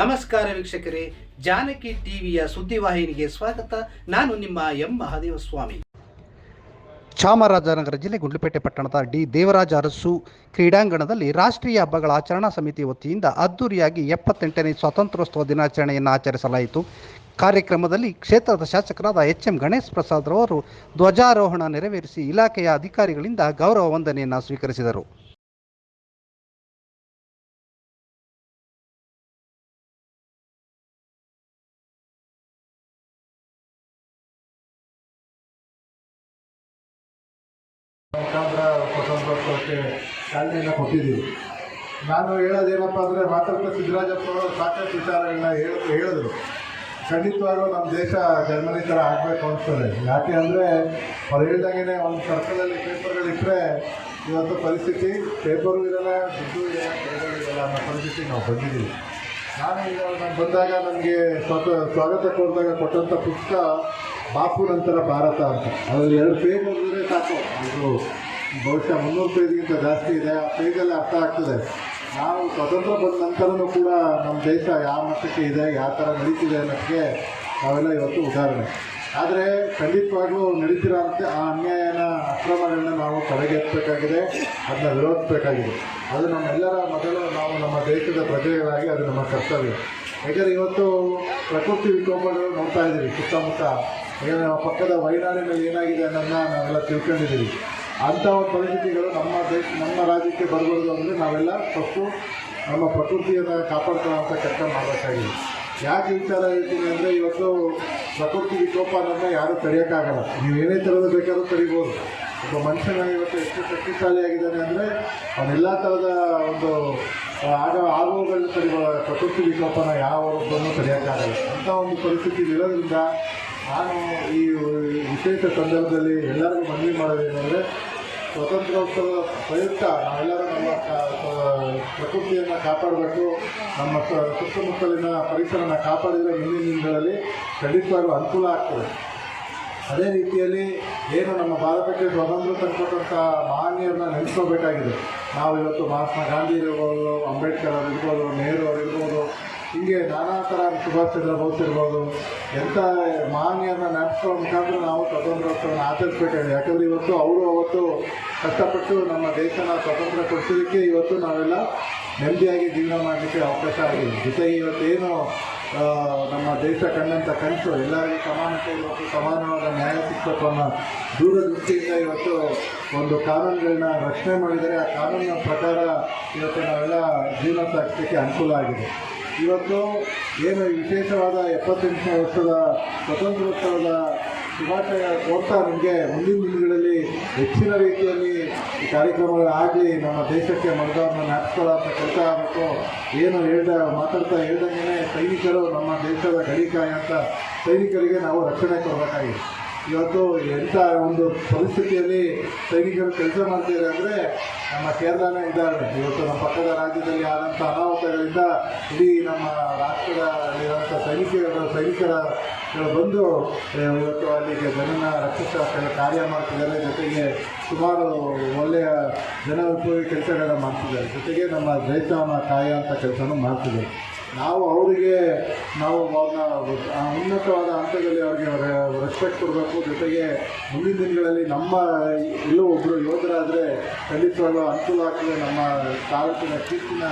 ನಮಸ್ಕಾರ ವೀಕ್ಷಕರೇ, ಜಾನಕಿ ಟಿವಿಯ ಸುದ್ದಿವಾಹಿನಿಗೆ ಸ್ವಾಗತ. ನಾನು ನಿಮ್ಮ ಎಂ. ಮಹಾದೇವ ಸ್ವಾಮಿ ಚಾಮರಾಜನಗರ ಜಿಲ್ಲೆ ಗುಂಡ್ಲುಪೇಟೆ ಪಟ್ಟಣದ ಡಿ. ದೇವರಾಜ ಅರಸು ಕ್ರೀಡಾಂಗಣದಲ್ಲಿ ರಾಷ್ಟ್ರೀಯ ಹಬ್ಬಗಳ ಆಚರಣಾ ಸಮಿತಿ ವತಿಯಿಂದ ಅದ್ದೂರಿಯಾಗಿ ಎಪ್ಪತ್ತೆಂಟನೇ ಸ್ವಾತಂತ್ರ್ಯೋತ್ಸವ ದಿನಾಚರಣೆಯನ್ನು ಆಚರಿಸಲಾಯಿತು. ಕಾರ್ಯಕ್ರಮದಲ್ಲಿ ಕ್ಷೇತ್ರದ ಶಾಸಕರಾದ ಎಚ್ ಎಂ ಗಣೇಶ್ ಪ್ರಸಾದ್ ರವರು ಧ್ವಜಾರೋಹಣ ನೆರವೇರಿಸಿ ಇಲಾಖೆಯ ಅಧಿಕಾರಿಗಳಿಂದ ಗೌರವ ವಂದನೆಯನ್ನು ಸ್ವೀಕರಿಸಿದರು. ಸ್ವತಂತ್ರೋತ್ಸವಕ್ಕೆ ಚಾಲನೆಯನ್ನು ಕೊಟ್ಟಿದ್ದೀವಿ. ನಾನು ಹೇಳೋದೇನಪ್ಪ ಅಂದರೆ ಮಾತಾಡ್ತಾ ಸಿದ್ದರಾಜಪ್ಪ ಅವರು ಸಾಕಷ್ಟು ವಿಚಾರಗಳನ್ನ ಹೇಳ, ಹೇಳಿದ್ರು. ಖಂಡಿತವಾಗ್ಲೂ ನಮ್ಮ ದೇಶ ಜರ್ಮನಿ ಥರ ಆಗಬೇಕು ಅನಿಸ್ತದೆ. ಯಾಕೆ ಅಂದರೆ ಅವ್ರು ಹೇಳ್ದಂಗೆ ಒಂದು ಸರ್ಕಲಲ್ಲಿ ಪೇಪರ್ಗಳಿಟ್ಟರೆ ಇವತ್ತು ಪರಿಸ್ಥಿತಿ ಪೇಪರು ಇರಲ್ಲ, ದುಡ್ಡು ಇರಲ್ಲ ಪೇಪರ್ ಇರಲ್ಲ ಅನ್ನೋ ಪರಿಸ್ಥಿತಿ ನಾವು ಬಂದಿದ್ದೀವಿ. ನಾನು ಈಗ ನಾನು ಬಂದಾಗ ನನಗೆ ಸ್ವಾತ, ಸ್ವಾಗತ ಕೋರಿದಾಗ ಕೊಟ್ಟಂಥ ಪುಸ್ತಕ ಬಾಪು ನಂತರ ಭಾರತ ಅಂತ. ಅದರಲ್ಲಿ ಎರಡು ಪೇಜ್ ಓದಿದ್ರೆ ಸಾಕು. ಇದು ಬಹುಶಃ ಮುನ್ನೂರು ಪೇಜ್ಗಿಂತ ಜಾಸ್ತಿ ಇದೆ. ಆ ಪೇಜಲ್ಲಿ ಅರ್ಥ ಆಗ್ತದೆ. ನಾವು ಸ್ವತಂತ್ರ ಬಂದ ನಂತರನೂ ಕೂಡ ನಮ್ಮ ದೇಶ ಯಾವ ಮಟ್ಟಕ್ಕೆ ಇದೆ, ಯಾವ ಥರ ನಡೀತಿದೆ ಅನ್ನೋಕ್ಕೆ ನಾವೆಲ್ಲ ಇವತ್ತು ಉದಾಹರಣೆ. ಆದರೆ ಖಂಡಿತವಾಗ್ಲೂ ನಡೀತಿರೋಂಥ ಆ ಅನ್ಯಾಯನ ಅಕ್ರಮಗಳನ್ನ ನಾವು ತಡೆಗಟ್ಟಬೇಕಾಗಿದೆ. ಅದನ್ನ ವಿರೋಧಿಸಬೇಕಾಗಿದೆ. ಅದು ನಮ್ಮೆಲ್ಲರ ಮೊದಲು ನಾವು ನಮ್ಮ ದೇಶದ ಪ್ರಜೆಗಳಾಗಿ ಅದು ನಮ್ಮ ಕರ್ತವ್ಯ. ಯಾಕಂದರೆ ಇವತ್ತು ಪ್ರಕೃತಿ ವಿಕೋಪಗಳು ನೋಡ್ತಾ ಇದ್ದೀವಿ ಸುತ್ತಮುತ್ತ. ಯಾಕಂದರೆ ನಮ್ಮ ಪಕ್ಕದ ವಯನಾಡಿನಲ್ಲಿ ಏನಾಗಿದೆ ಅನ್ನೋದನ್ನ ನಾವೆಲ್ಲ ತಿಳ್ಕೊಂಡಿದ್ದೀವಿ ಅಂಥ ಒಂದು ಪರಿಸ್ಥಿತಿಗಳು ನಮ್ಮ ದೇಶ, ನಮ್ಮ ರಾಜ್ಯಕ್ಕೆ ಬರಬಾರ್ದು ಅಂದರೆ ನಾವೆಲ್ಲ ಫಸ್ಟು ನಮ್ಮ ಪ್ರಕೃತಿಯನ್ನು ಕಾಪಾಡ್ಕೊಳ್ಳೋಂಥ ಕೆಲಸ ಮಾಡಬೇಕಾಗಿದೆ ಯಾಕೆ ವಿಚಾರ ಹೇಳ್ತೀನಿ ಅಂದರೆ ಇವತ್ತು ಪ್ರಕೃತಿ ವಿಕೋಪ ಅನ್ನೋದನ್ನ ಯಾರೂ ತಡೆಯೋಕ್ಕಾಗಲ್ಲ. ನೀವು ಏನೇ ಥರದ ಬೇಕಾದರೂ ತಡಿಬೋದು. ಒಬ್ಬ ಮನುಷ್ಯನ ಇವತ್ತು ಎಷ್ಟು ಶಕ್ತಿಶಾಲಿಯಾಗಿದ್ದಾನೆ ಅಂದರೆ ಅವನೆಲ್ಲ ಥರದ ಒಂದು ಆಗ ಆಗುವುಗಳನ್ನ ತಡಿಬೋದು ಪ್ರಕೃತಿ ವಿಕೋಪನ ಯಾವೊಬ್ಬನ್ನು ತಡೆಯೋಕ್ಕಾಗಲ್ಲ. ಅಂಥ ಒಂದು ಪರಿಸ್ಥಿತಿ ಇರೋದ್ರಿಂದ ನಾನು ಈ ವಿಶೇಷ ಸಂದರ್ಭದಲ್ಲಿ ಎಲ್ಲರಿಗೂ ಮನವಿ ಮಾಡೋದೇನೆಂದರೆ ಸ್ವತಂತ್ರೋತ್ಸವದ ಪ್ರಯುಕ್ತ ನಾವೆಲ್ಲರೂ ನಮ್ಮ ಪ್ರಕೃತಿಯನ್ನು ಕಾಪಾಡಬೇಕು, ನಮ್ಮ ಸುತ್ತಮುತ್ತಲಿನ ಪರಿಸರನ ಕಾಪಾಡಿದರೆ ಮುಂದಿನ ದಿನಗಳಲ್ಲಿ ಖಂಡಿತವಾಗ್ಲೂ ಅನುಕೂಲ ಆಗ್ತದೆ. ಅದೇ ರೀತಿಯಲ್ಲಿ ಏನು ನಮ್ಮ ಭಾರತಕ್ಕೆ ಸ್ವಾತಂತ್ರ್ಯ ತಂದುಕೊಟ್ಟಂಥ ಮಹನೀಯರನ್ನ ನೆನೆಸ್ಕೋಬೇಕಾಗಿದೆ. ನಾವು ಇವತ್ತು ಮಹಾತ್ಮ ಗಾಂಧಿ ಇರ್ಬೋದು ಅಂಬೇಡ್ಕರ್ ಅವ್ರು ನೆಹರು ಅವ್ರು ಇರ್ಬೋದು ಹೀಗೆ ನಾನಾ ಥರ ಸುಭಾಷ್ ಚಂದ್ರ ಬೋಸ್ ಇರ್ಬೋದು ಎಂಥ ಮಹನೀಯರನ್ನ ನಡೆಸೋ ಮುಖಾಂತರ ನಾವು ಸ್ವಾತಂತ್ರ್ಯೋತ್ಸವನ ಆಚರಿಸ್ಬೇಕಾಗಿದೆ. ಯಾಕಂದರೆ ಇವತ್ತು ಅವರು ಅವತ್ತು ಕಷ್ಟಪಟ್ಟು ನಮ್ಮ ದೇಶನ ಸ್ವತಂತ್ರ ಕೊಡಿಸೋದಕ್ಕೆ ಇವತ್ತು ನಾವೆಲ್ಲ ನೆಮ್ಮದಿಯಾಗಿ ಜೀವನ ಮಾಡಲಿಕ್ಕೆ ಅವಕಾಶ ಆಗಿದೆ. ಜೊತೆಗೆ ಇವತ್ತೇನು ನಮ್ಮ ದೇಶ ಕಂಡಂಥ ಕನಸು, ಎಲ್ಲರಿಗೂ ಸಮಾನತೆ ಇವತ್ತು ಸಮಾನವಾದ ನ್ಯಾಯ ಸಿಗಬೇಕು ಅನ್ನೋ ದೂರದೃಷ್ಟಿಯಿಂದ ಇವತ್ತು ಒಂದು ಕಾನೂನುಗಳನ್ನ ರಕ್ಷಣೆ ಮಾಡಿದರೆ ಆ ಕಾನೂನಿನ ಪ್ರಕಾರ ಇವತ್ತು ನಾವೆಲ್ಲ ಜೀವನ ಸಾಗಿಸಲಿಕ್ಕೆ ಅನುಕೂಲ ಆಗಿದೆ. ಇವತ್ತು ಏನು ವಿಶೇಷವಾದ ಎಪ್ಪತ್ತೆಂಟನೇ ವರ್ಷದ ಸ್ವತಂತ್ರೋತ್ಸವದ ಶುಭಾಶಯ ಕೋರ್ತಾ ನಮಗೆ ಮುಂದಿನ ದಿನಗಳಲ್ಲಿ ಹೆಚ್ಚಿನ ರೀತಿಯಲ್ಲಿ ಈ ಕಾರ್ಯಕ್ರಮಗಳಾಗಿ ನಮ್ಮ ದೇಶಕ್ಕೆ ಮತದಾರನ ಜ್ಞಾಪಿಸ್ಕೊಳ್ಳೋ ಅಂತ ಆಗಬೇಕು ಏನು ಹೇಳ್ದ, ಮಾತಾಡ್ತಾ ಹೇಳ್ದಂಗೆ ಸೈನಿಕರು ನಮ್ಮ ದೇಶದ ಗಡಿ ಅಂತ ಸೈನಿಕರಿಗೆ ನಾವು ರಕ್ಷಣೆ ಕೊಡಬೇಕಾಗಿದೆ. ಇವತ್ತು ಎಂಥ ಒಂದು ಪರಿಸ್ಥಿತಿಯಲ್ಲಿ ಸೈನಿಕರು ಕೆಲಸ ಮಾಡ್ತಿದ್ದಾರೆ ಅಂದರೆ ನಮ್ಮ ಕೇರಳನೇ ಇದ್ದಾರೆ. ಇವತ್ತು ನಮ್ಮ ಪಕ್ಕದ ರಾಜ್ಯದಲ್ಲಿ ಆದಂಥ ಅನಾಹುತಗಳಿಂದ ಇಡೀ ನಮ್ಮ ರಾಷ್ಟ್ರದಲ್ಲಿರುವಂಥ ಸೈನಿಕರು ಸೈನಿಕರ ಬಂದು ಇವತ್ತು ಅಲ್ಲಿಗೆ ಜನನ ರಕ್ಷಿಸುವ ಕಾರ್ಯ ಮಾಡ್ತಿದ್ದಾರೆ. ಜೊತೆಗೆ ಸುಮಾರು ಒಳ್ಳೆಯ ಜನ ಉಪಯೋಗಿ ಕೆಲಸಗಳನ್ನ ಮಾಡ್ತಿದ್ದಾರೆ. ಜೊತೆಗೆ ನಮ್ಮ ಜೈತಾವನ ಕಾಯ ಅಂತ ಕೆಲಸನೂ ಮಾಡ್ತಿದ್ದಾರೆ. ನಾವು ಅವರಿಗೆ, ನಾವು ಅವ್ರನ್ನ ಉನ್ನತವಾದ ಹಂತದಲ್ಲಿ ಅವರಿಗೆ ರೆಸ್ಪೆಕ್ಟ್ ಕೊಡಬೇಕು. ಜೊತೆಗೆ ಮುಂದಿನ ದಿನಗಳಲ್ಲಿ ನಮ್ಮ ಎಲ್ಲೋ ಒಬ್ಬರು ಯೋಧರಾದರೆ ಖಂಡಿತವಾಗ್ಲೂ ಅನುಕೂಲ ಆಗ್ತದೆ. ನಮ್ಮ ತಾಲೂಕಿನ ಕೀರ್ತಿನ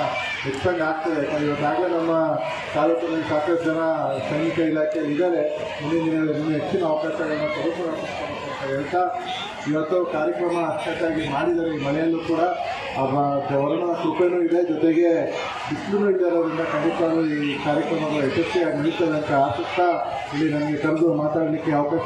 ಹೆಚ್ಚಂಗೆ ಆಗ್ತದೆ. ಇವತ್ತಾಗಲೇ ನಮ್ಮ ತಾಲೂಕಿನಲ್ಲಿ ಸಾಕಷ್ಟು ಜನ ಸೈನಿಕ ಇಲಾಖೆ ಇದ್ದಾರೆ. ಮುಂದಿನ ದಿನಗಳಲ್ಲಿ ಇನ್ನೂ ಹೆಚ್ಚಿನ ಅವಕಾಶಗಳನ್ನು ಕೊಡಬೇಕು ಅಂತ ಹೇಳ್ತಾ, ಇವತ್ತು ಕಾರ್ಯಕ್ರಮ ಅಚ್ಚುಕಟ್ಟಾಗಿ ಮಾಡಿದರೆ ಈ ಮನೆಯಲ್ಲೂ ಕೂಡ. ಅವ ವರುಣ ಕೃಪೆನೂ ಇದೆ. ಜೊತೆಗೆ ಬಿಸಿಲು ಇರೋದ್ರಿಂದ ಖಂಡಿತ ಈ ಕಾರ್ಯಕ್ರಮಗಳು ಯಶಸ್ವಿಯಾಗಿ ನಿಲ್ತದೆ ಅಂತ ಆಸಕ್ತ ಇಲ್ಲಿ ನನಗೆ ಕರೆದು ಮಾತಾಡಲಿಕ್ಕೆ ಅವಕಾಶ